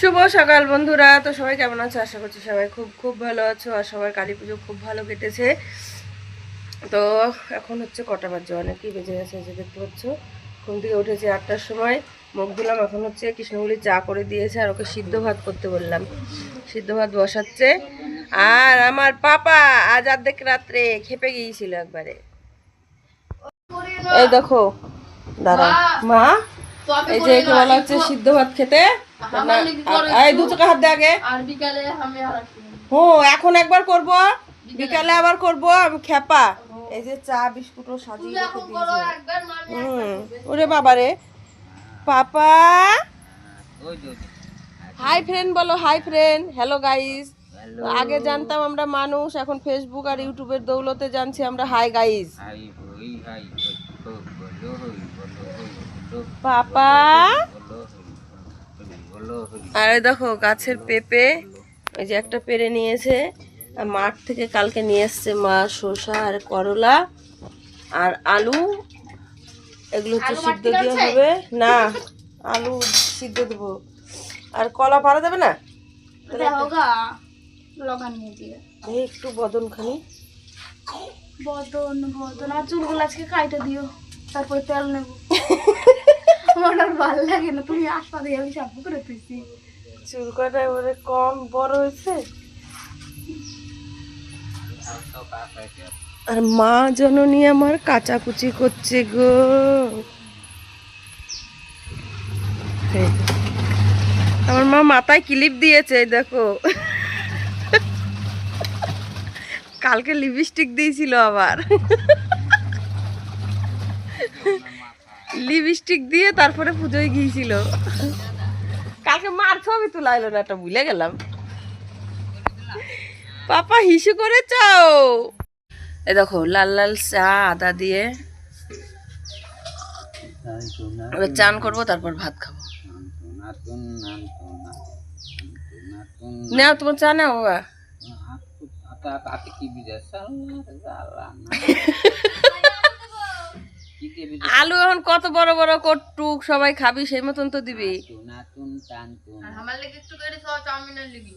শুভ সকাল বন্ধুরা। তো সবাই কেমন আছো? আশা করছি সবাই খুব খুব ভালো আছো আর সবার কালী পুজো খুব ভালো কেটেছে। তো এখন হচ্ছে কটা বাজে? অনেকই বেজে গেছে যে দেখতে পাচ্ছ? ঘুম থেকে উঠেছি আটটার সময়। মুখ ধুলাম, এখন হচ্ছে কৃষ্ণগুলি চা করে দিয়েছে আর ওকে সিদ্ধ ভাত করতে বললাম। সিদ্ধ ভাত বসাচ্ছে। আর আমার পাপা আজ অর্ধেক রাত্রে খেপে গিয়েছিল একবারে। এই দেখো দাঁড়া মা, এই যে একে বলা হচ্ছে, সিদ্ধ ভাত খেতে? এই দু চোখে হাত দে আগে। হো এখন একবার করব। বিকালে। আবার করব আমি খেপা এই যে চা বিস্কুটও সাজিয়ে রেখে দিয়েছি। একবার মানে হুম ওরে বাবা রে। পাপা। হাই ফ্রেন্ড বলো হাই ফ্রেন্ড হ্যালো গাইস আগে জানতাম আমরা মানুষ এখন ফেসবুক আর ইউটিউবের দৌলতে জানছি আমরা হাই গাইস পাপা। আর দেখো গাছের পেঁপে ওই যে একটা পেরে নিয়েছে। মাঠ থেকে কালকে নিয়ে এসছে মা শসা আর করলা। আর আলু এগুলো হচ্ছে সিদ্ধ দিয়ে হবে। না আলু সিদ্ধ দেবো। আর কলা পারা যাবে না? একটু বদন খানি বদন বদন। আর চুলগুলো আজকে কাইটে দিও তারপরে তেল নেব। আমার আর ভালো লাগে না, তুমি আসপা দিয়ে আমি শ্যাম্পু করে তুইছি চুল কাটা এবারে কম, বড় হয়েছে? আর মা জননী আমার কাচাকুচি করছে গো। আমার মা মাথায় ক্লিপ দিয়েছে দেখো। কালকে লিপস্টিক দিয়েছিল আবার। লিপস্টিক দিয়ে তারপরে পুজোয় গিয়েছিল কালকে মার ছবি তোলা এলো না এটা ভুলে গেলাম পাপা হিসু করে চাও এ দেখো লাল লাল চা আদা দিয়ে চান করব তারপর ভাত খাব নাও তোমার চা নাও বাবা আলু এখন কত বড় বড় কটুক সবাই খাবি সেই মতন তো দিবি। আমার লেগে একটু করে সব চাউমিনের লেগে।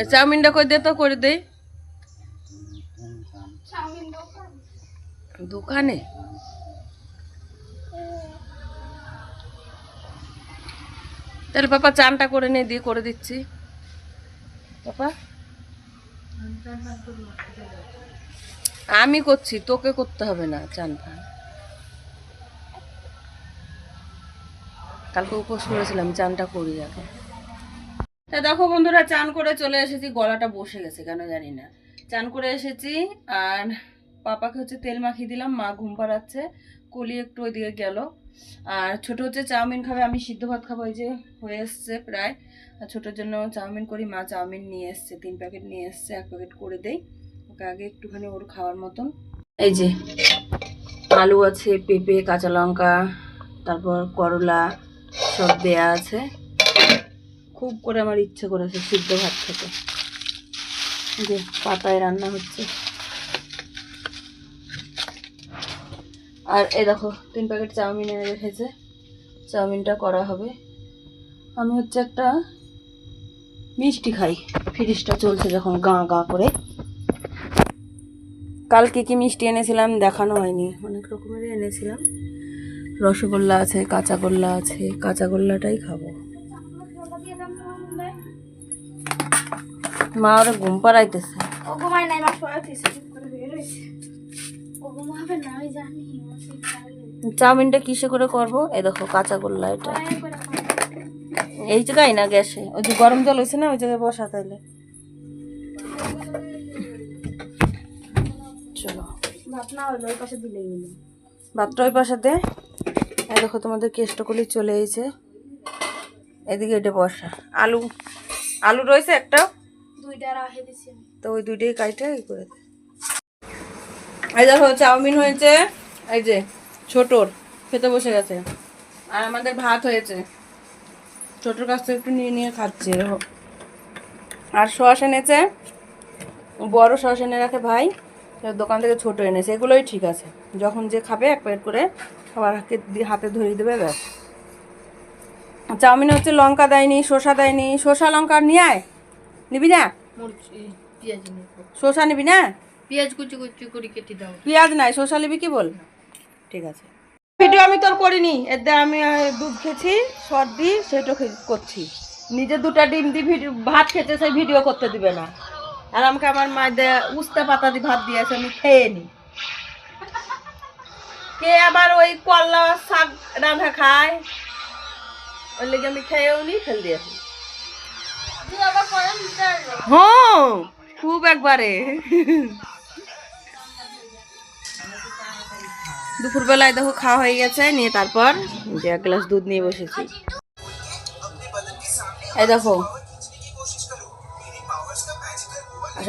এ চাউমিনটা করে দে তো করে দে দোকানে? তাহলে পাপা চানটা করে নে দিয়ে করে দিচ্ছি। পাপা? আমি করছি, তোকে করতে হবে না, চান ফান কালকে উপোস করেছিলাম, চানটা করি আগে। তা দেখো বন্ধুরা, চান করে চলে এসেছি, গলাটা বসে গেছে, কেন জানি না। চান করে এসেছি, আর পাপাকে হচ্ছে তেল মাখিয়ে দিলাম, মা ঘুম পাড়াচ্ছে, কলি একটু ওইদিকে গেল। আর ছোট হচ্ছে চাউমিন খাবে, আমি সিদ্ধ ভাত খাব, এই যে হয়ে এসছে প্রায়। আর ছোটোর জন্য চাউমিন করি, মা চাউমিন নিয়ে এসছে, তিন প্যাকেট নিয়ে এসছে, এক প্যাকেট করে দেই। আগে একটুখানি ওর খাওয়ার মতন। এই যে, আলু আছে, পেঁপে, কাঁচা লঙ্কা, তারপর করলা, সব দেয়া আছে। খুব করে আমার ইচ্ছে করেছে সিদ্ধ ভাত খেতে। যে, পাতায় রান্না হচ্ছে। আর এই দেখো, তিন প্যাকেট চাউমিন এনে রেখেছে। চাউমিনটা করা হবে। আমি হচ্ছে একটা মিষ্টি খাই। ফ্রিজটা চলছে যখন গা গা করে। কালকে কী মিষ্টি এনেছিলাম দেখানো হয়নি। অনেক রকমেরই এনেছিলাম। রসগোল্লা আছে কাঁচাগোল্লা আছে কাঁচাগোল্লাটাই খাব। মা ওরা ঘুম পাড়াইতেছে। চাউমিনটা কিসে করে করব? এ দেখো কাঁচাগোল্লা এটা। এই জায়গায় না গ্যাসে? ওই যে গরম জল হয়েছে না ওই জায়গায় বসা তাইলে। ভাত না হলো ওই পাশে দিলেই হলো। ভাতটা ওই পাশাতে এই দেখো তোমাদের কেষ্টকলি চলে এসেছে। এদিকে এটা বসা। আলু আলু রয়েছে একটা? দুইটা রাখে দিছি তো ওই দুইটাই কাইটে এই করে দে। এই দেখো চাউমিন হয়েছে। এই যে ছোটর খেতে বসে গেছে। আর আমাদের ভাত হয়েছে। ছোটর কাছ থেকে একটু নিয়ে নিয়ে খাচ্ছে। আর সস এনেছে। বড় সস এনে রাখে ভাই। দোকান থেকে ছোট এনেছে এগুলোই ঠিক আছে। যখন যে খাবে এক প্যাকেট করে সবার হাতে ধরিয়ে দেবে ব্যাস। চাউমিনে হচ্ছে লঙ্কা দেয়নি শসা দেয়নি। শসা লঙ্কা নিয়ে আয়। নিবি না? পেঁয়াজ শসা নিবি না? পেঁয়াজ কুচি কুচি করে কেটে দাও। পেঁয়াজ নাই শসা নিবি কি বল? ঠিক আছে। ভিডিও আমি তোর করিনি। এতে আমি দুধ খেয়েছি সর্দি সেটা করছি। নিজে দুটা ডিম দি ভিডিও ভাত খেতে সেই ভিডিও করতে দিবে না। আর আমাকে আমার মা দে উস্তা পাতা দিয়ে ভাত দিয়েছে, আমি খেয়ে নি। কে আবার ওই কল্লা শাক রান্না খায়? ওই লেগে আমি খেয়েও নি, ফেল দিয়েছি। হ্যাঁ খুব একবারে। দুপুরবেলায় দেখো খাওয়া হয়ে গেছে, নিয়ে তারপর এক গ্লাস দুধ নিয়ে বসেছি। এই দেখো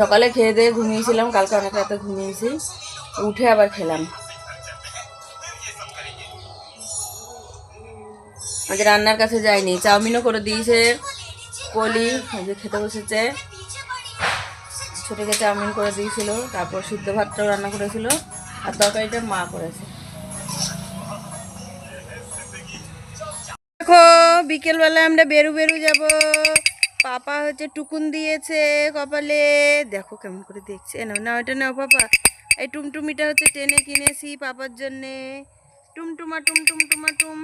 সকালে খেয়ে দিয়ে ঘুমিয়েছিলাম, কালকে অনেক রাতে ঘুমিয়েছি। উঠে আবার খেলাম। আজ রান্নার কাছে যাইনি। চাউমিনও করে দিয়েছে কলি যে খেতে বসেছে। ছোটকে চাউমিন করে দিয়েছিল, তারপর সিদ্ধ ভাতটাও রান্না করেছিল, আর তরকারিটা মা করেছে। দেখো বিকেলবেলা আমরা বেরু বেরু যাব। পাপা হচ্ছে টুকুন দিয়েছে কপালে। দেখো কেমন করে দেখছে। না না ওটা নাও পাপা। এই টুমটুমিটা হচ্ছে টেনে কিনেছি পাপার জন্যে। টুমটুমা টুম টুম। টুমা, টুম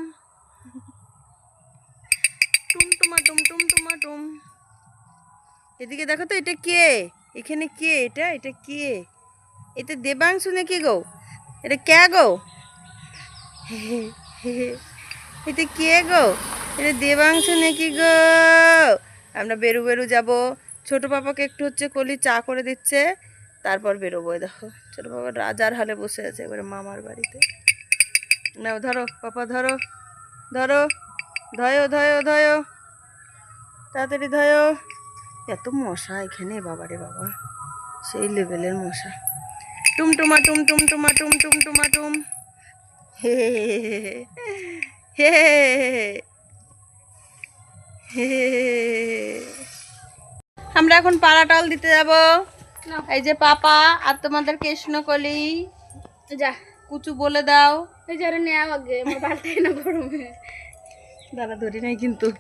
টুমটুমা টুম টুমটুমা টুম। এদিকে দেখো তো, এটা কে? এখানে কে এটা? এটা কে? এটা দেবাংশু নাকি গো? এটা কে গো? এটা কে গো? এটা দেবাংশু নাকি গো? আমরা বেরু বেরু যাব ছোট পাপাকে একটু হচ্ছে কলি চা করে দিচ্ছে তারপর বেরোবো দেখো ছোট পাপা রাজার হালে বসে আছে এবারে মামার বাড়িতে নাও ধরো পাপা ধরো ধরো ধয়ো ধয়ো ধয়ো তাড়াতাড়ি ধয়ো এত মশা এখানে বাবারে বাবা সেই লেভেলের মশা টুমটুমা টুম টুমটুমা টুম টুমটুমা টুম হে হে হে আমরা এখন পাড়াটাল দিতে যাব। এই যে পাপা আর তোমাদের কৃষ্ণকলি। যা। কুচু বলে দাও। এই যারা নেওয়া আগে আমার বাড়তে না গরমে। দাদা ধরি নাই কিন্তু।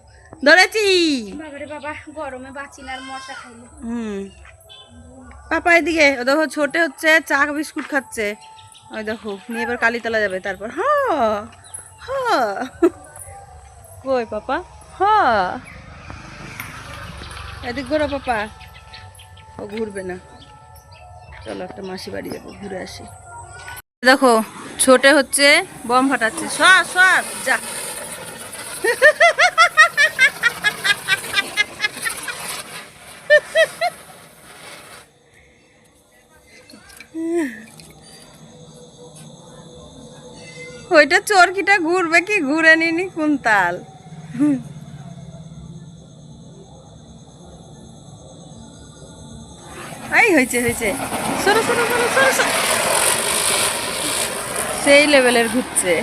ধরেছি। বাবারে বাবা গরমে বাঁচি না আর মশা খাইলে। হুম। পাপা এদিকে ও দেখো ছোটে হচ্ছে চা বিস্কুট খাচ্ছে। ওই দেখো নিয়ে এবার কালীতলা যাবে তারপর। হ হ। কই পাপা? হ এদিক ঘোরো পাপা। ও ঘুরবে না। চলো একটা মাসি বাড়ি যাব, ঘুরে আসি। দেখো, ছোটে হচ্ছে বম ফাটাচ্ছে। সর সর, যা। ওইটা চরকিটা ঘুরবে কি? ঘুরে নিনি কোন তাল হয়েছে হয়েছে। সরো সরো সরো সরো। সেই লেভেলের ঘুরছে।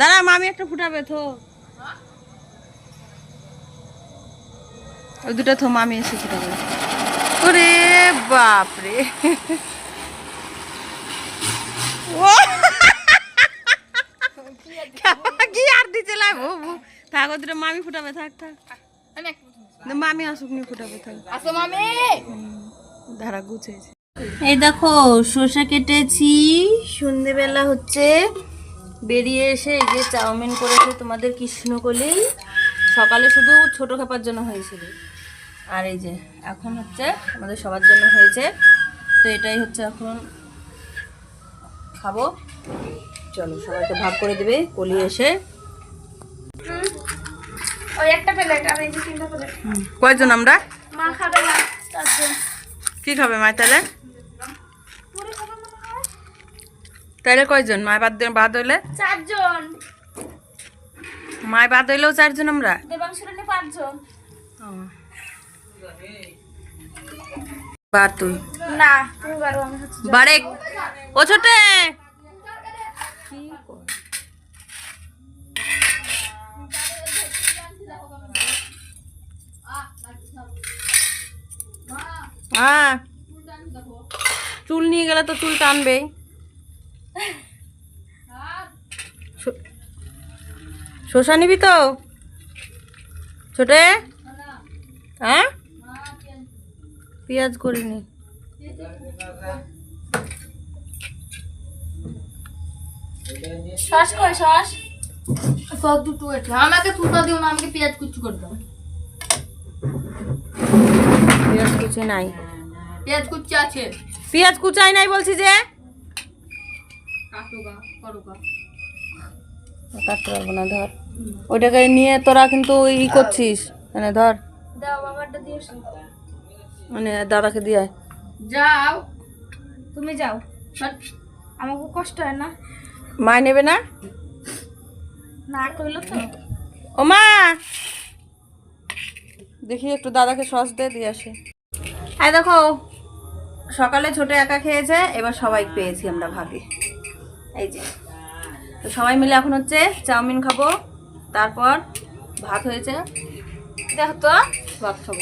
দাঁড়া মামি একটা ফুটাবে থো ওই দুটো থো মামি এসে ফুটাবে ওরে বাপরে। ও। থাক ওদের মামি ফুটাবে থাক থাক। মামি আসুক নিয়ে ফুটাবে থাক। আসো মামি! ধারা গুছেছে এই দেখো শসা কেটেছি। সন্ধেবেলা হচ্ছে। বেরিয়ে এসে এই যে চাউমিন করেছে তোমাদের কৃষ্ণকলি। সকালে শুধু ছোট খাপার জন্য হয়েছিল। আর এই যে এখন হচ্ছে আমাদের সবার জন্য হয়েছে। তো এটাই হচ্ছে এখন খাব। চলো সবাইকে ভাগ করে দেবে কলি এসে। ওই একটা প্লেট আর এই যে তিনটা প্লেট। কয়জন আমরা? মা খাবে না চারজন কি খাবে মা তাহলে? তাহলে কয়জন? মায় বাদ বাদ হইলে চারজন। মায় বাদ হইলেও চারজন আমরা? দেবাংশুরানি পাঁচজন। বার তুই না তুমি বারো আমি বারেক। ও ছোটে! হ্যাঁ। চুল নিয়ে গেলে তো চুল টানবেই। শো- শসা নিবি তো? ছোটে? হ্যাঁ? পেঁয়াজ করিনি শ্বাস কই শ্বাস দুটো আমাকে তুতা দিও না, আমাকে পেঁয়াজ কুচু করে পেঁয়াজ কুচি নাই। পেঁয়াজ কুচি আছে। পেঁয়াজ কুচাই নাই বলছি যে? কাটুগা করুগা। কাটতে পারব না ধর। ওইটাকে নিয়ে তোরা কিন্তু ই করছিস। মানে ধর মানে দাদাকে দিয়ে যাও। তুমি যাও। আমাকে কষ্ট হয় না। মা নেবে না? না কইলো তো। ও মা! দেখি একটু দাদাকে সস দিয়ে দিয়ে আসি। এই দেখো, সকালে ছোট একা খেয়েছে, এবার সবাই পেয়েছি আমরা ভাগে এই যে, তো সবাই মিলে এখন হচ্ছে চাউমিন খাব, তারপর ভাত হয়েছে। দেখো তো, ভাত খাব।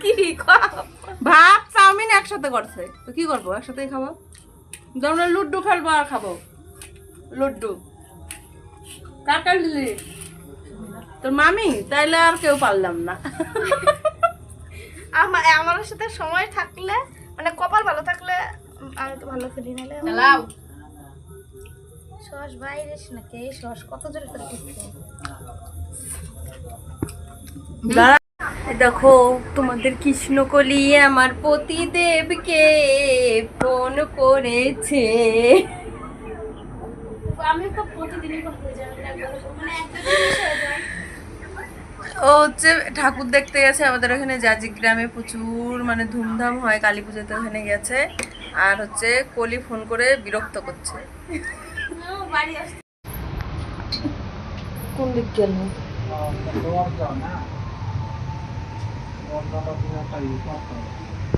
কি কি ভাত, চাউমিন একসাথে করছে। তো কি করব, একসাথেই খাব? আমরা লুড্ডু খেলব আর খাব। লুড্ডু। দিলি তোর মামি? তাইলে আর কেউ পারলাম না। আমার আমার সাথে সময় থাকলে মানে কপাল ভালো থাকলে আমি তো ভালো খেলি নালে সস বাইরে নাকি সস কত জোরে করে দেখো তোমাদের কৃষ্ণকলি আমার পতিদেবকে ফোন করেছে। আমি তো প্রতিদিনই করতে যাই মানে হয়ে যায়। ও হচ্ছে ঠাকুর দেখতে গেছে আমাদের ওখানে জাজি গ্রামে প্রচুর মানে ধুমধাম হয় কালী পুজোতে ওখানে গেছে। আর হচ্ছে কলি ফোন করে বিরক্ত করছে। কোন দিক গেল?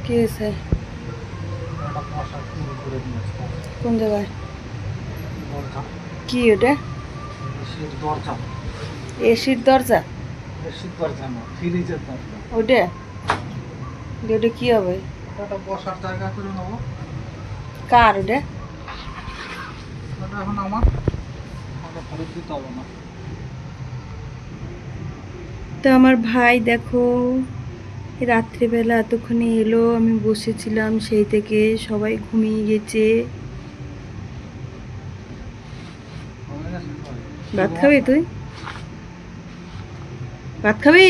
কি কোন জায়গায়? কি ওটা? এসির দরজা। ওটা? ওটা কি হবে? বসার জায়গা করে নেব। কার ওটা? ওটা এখন আমার। ওটা ফেরত দিতে হবে না। তো আমার ভাই দেখো রাত্রিবেলা এতক্ষণে এলো আমি বসেছিলাম সেই থেকে সবাই ঘুমিয়ে গেছে হয়ে গেছে ভাই। ভাত খাবি তুই? ভাত খাবি?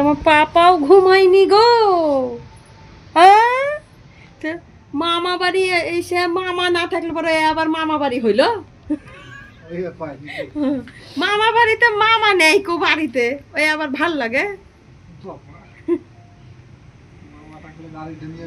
আমার পাপাও ঘুমায়নি গো। মামা বাড়ি এসে মামা না থাকলে পরে আবার মামা বাড়ি হইল? মামা বাড়িতে মামা নেই কো বাড়িতে? ওই আবার ভালো লাগে? মামা থাকলে গাড়িটা নিয়ে